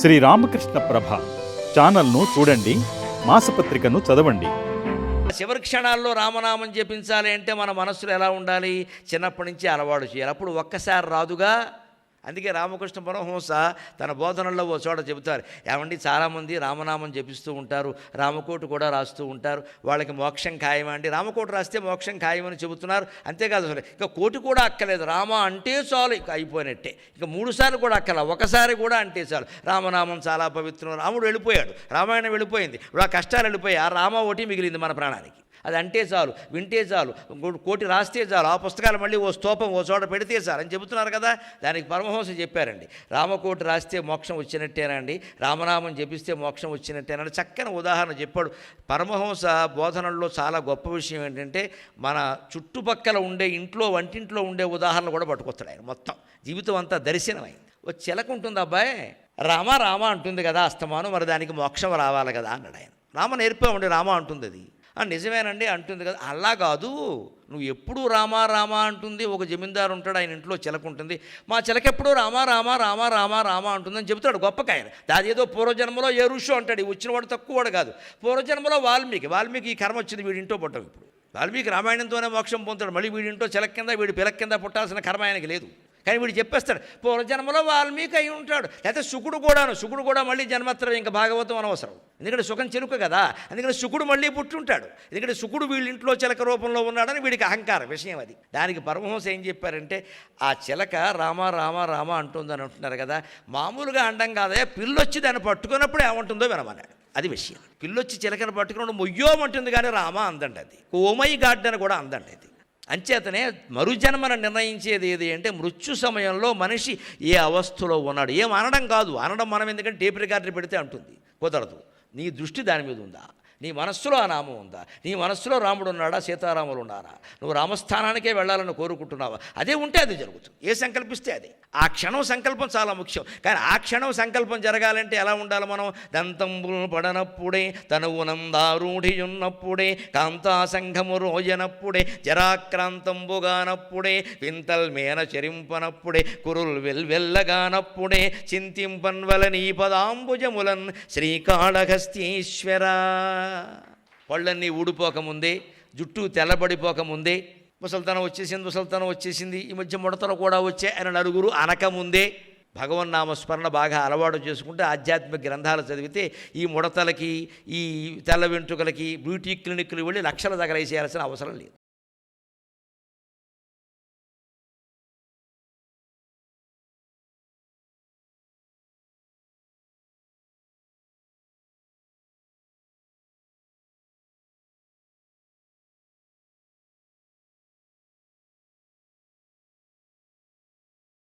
శ్రీ రామకృష్ణ ప్రభ ఛానల్ను చూడండి మాసపత్రికను చదవండి. చివరి క్షణాల్లో రామనామం జపించాలి అంటే మన మనస్సులో ఎలా ఉండాలి? చిన్నప్పటి నుంచి అలవాటు చేయాలి. అప్పుడు ఒక్కసారి రాదుగా? అందుకే రామకృష్ణ పరమహంస తన బోధనల్లో ఓ చోట చెబుతారు ఏమండి చాలామంది రామనామం జపిస్తూ ఉంటారు రామకోటి కూడా రాస్తూ ఉంటారు వాళ్ళకి మోక్షం ఖాయమండి రామకోటి రాస్తే మోక్షం ఖాయమని చెబుతున్నారు అంతేకాదు అసలు ఇక కోటి కూడా అక్కలేదు రామ అంటే చాలు ఇక అయిపోయినట్టే ఇక మూడుసార్లు కూడా అక్కల ఒకసారి కూడా అంటే చాలు రామనామం చాలా పవిత్రం రాముడు వెళ్ళిపోయాడు రామాయణం వెళ్ళిపోయింది ఇప్పుడు ఆ కష్టాలు వెళ్ళిపోయి ఆ రామ ఒకటి మిగిలింది మన ప్రాణానికి. అది అంటే చాలు వింటే చాలు కోటి రాస్తే చాలు ఆ పుస్తకాలు మళ్ళీ ఓ స్తూపం ఓ చోట పెడితే చాలు అని చెబుతున్నారు కదా? దానికి పరమహంస చెప్పారండి. రామకోటి రాస్తే మోక్షం వచ్చినట్టేనండి రామనామం జపిస్తే మోక్షం వచ్చినట్టేనండి చక్కని ఉదాహరణ చెప్పాడు. పరమహంస బోధనల్లో చాలా గొప్ప విషయం ఏంటంటే మన చుట్టుపక్కల ఉండే ఇంట్లో వంటింట్లో ఉండే ఉదాహరణ కూడా పట్టుకొస్తాడు ఆయన మొత్తం. జీవితం అంతా దర్శనమైంది. ఓ చిలక ఉంటుంది అబ్బాయి రామ రామ అంటుంది కదా అస్తమానం మరి దానికి మోక్షం రావాలి కదా అన్నాడు ఆయన. రామ నేర్పామండి రామ అంటుంది అది నిజమేనండి అంటుంది కదా. అలా కాదు. నువ్వు ఎప్పుడు రామా రామా అంటుంది. ఒక జమీందారు ఉంటాడు ఆయన ఇంట్లో చిలక ఉంటుంది. మా చిలక ఎప్పుడు రామా రామా రామా రామా రామా అంటుందని చెబుతాడు గొప్పకాయన. దాది ఏదో పూర్వజన్మలో ఏ ఋషు అంటాడు. ఈ వచ్చినవాడు తక్కువవాడు కాదు. పూర్వజన్మలో వాల్మీకి వాల్మీకి ఈ కర్మ వచ్చింది వీడి ఇంట్లో ఇప్పుడు. వాల్మీకి రామాయణంతోనే మోక్షం పొందుతాడు. మళ్ళీ వీడి చిలక కింద వీడి పిలక కింద పుట్టాల్సిన కర్మ ఆయనకి లేదు. కానీ వీడు చెప్పేస్తాడు పూర్వజన్మలో వాల్మీకి అయి ఉంటాడు. లేకపోతే శుకుడు కూడాను శుకుడు కూడా మళ్ళీ జన్మత్తరం ఇంకా భాగవతం అనవసరం. ఎందుకంటే సుఖం చిలుక కదా. అందుకని శుకుడు మళ్ళీ పుట్టుంటాడు. ఎందుకంటే శుకుడు వీళ్ళింట్లో చిలక రూపంలో ఉన్నాడని వీడికి అహంకారం విషయం అది. దానికి పరమహంస ఏం చెప్పారంటే ఆ చిలక రామ రామ రామ అంటుందని అంటున్నారు కదా. మామూలుగా అండం కాదయా పిల్లొచ్చి దాన్ని పట్టుకున్నప్పుడు ఏమంటుందో వినమన్నాడు అది విషయం. పిల్లొచ్చి చిలకను పట్టుకున్నప్పుడు మొయ్యోమంటుంది కానీ రామ అందండి అది. ఓమై గాడ్ అని కూడా అందండి అది. అంచేతనే మరుజన్మను నిర్ణయించేది ఏది అంటే మృత్యు సమయంలో మనిషి ఏ అవస్థలో ఉన్నాడు? ఏం అనడం కాదు. అనడం మనం ఎందుకంటే టేప్ రికార్డులు పెడితే అంటుంది. కుదరదు. నీ దృష్టి దాని మీద ఉందా? నీ మనస్సులో ఆ నామం ఉందా? నీ మనస్సులో రాముడు ఉన్నాడా? సీతారాములు ఉన్నారా? నువ్వు రామస్థానానికే వెళ్ళాలని కోరుకుంటున్నావా? అదే ఉంటే అది జరుగుతుంది. ఏ సంకల్పిస్తే అది. ఆ క్షణం సంకల్పం చాలా ముఖ్యం. కానీ ఆ క్షణం సంకల్పం జరగాలంటే ఎలా ఉండాలి మనం? దంతంబులు పడనప్పుడే తనువునందారూఢియున్నప్పుడే కాంతాసంఘము రోజనప్పుడే జరాక్రాంతంబుగానప్పుడే వింతల్ మేన చెరింపనప్పుడే కురుల్ వెల్వెల్లగానప్పుడే చింతింపన్వల నీ పదాంబుజములన్ శ్రీకాళహస్తీశ్వర. పళ్ళన్నీ ఊడిపోకముందే జుట్టు తెల్లబడిపోకముందే ముసల్తనం వచ్చేసింది ముసల్తనం వచ్చేసింది ఈ మధ్య ముడతలు కూడా వచ్చే ఆయన నలుగురు అనకముందే భగవన్నామ నామస్మరణ బాగా అలవాటు చేసుకుంటే ఆధ్యాత్మిక గ్రంథాలు చదివితే ఈ ముడతలకి ఈ తెల్ల వెంట్రుకలకి బ్యూటీ క్లినిక్లు వెళ్ళి లక్షల దగ్గరేసేయాల్సిన అవసరం లేదు.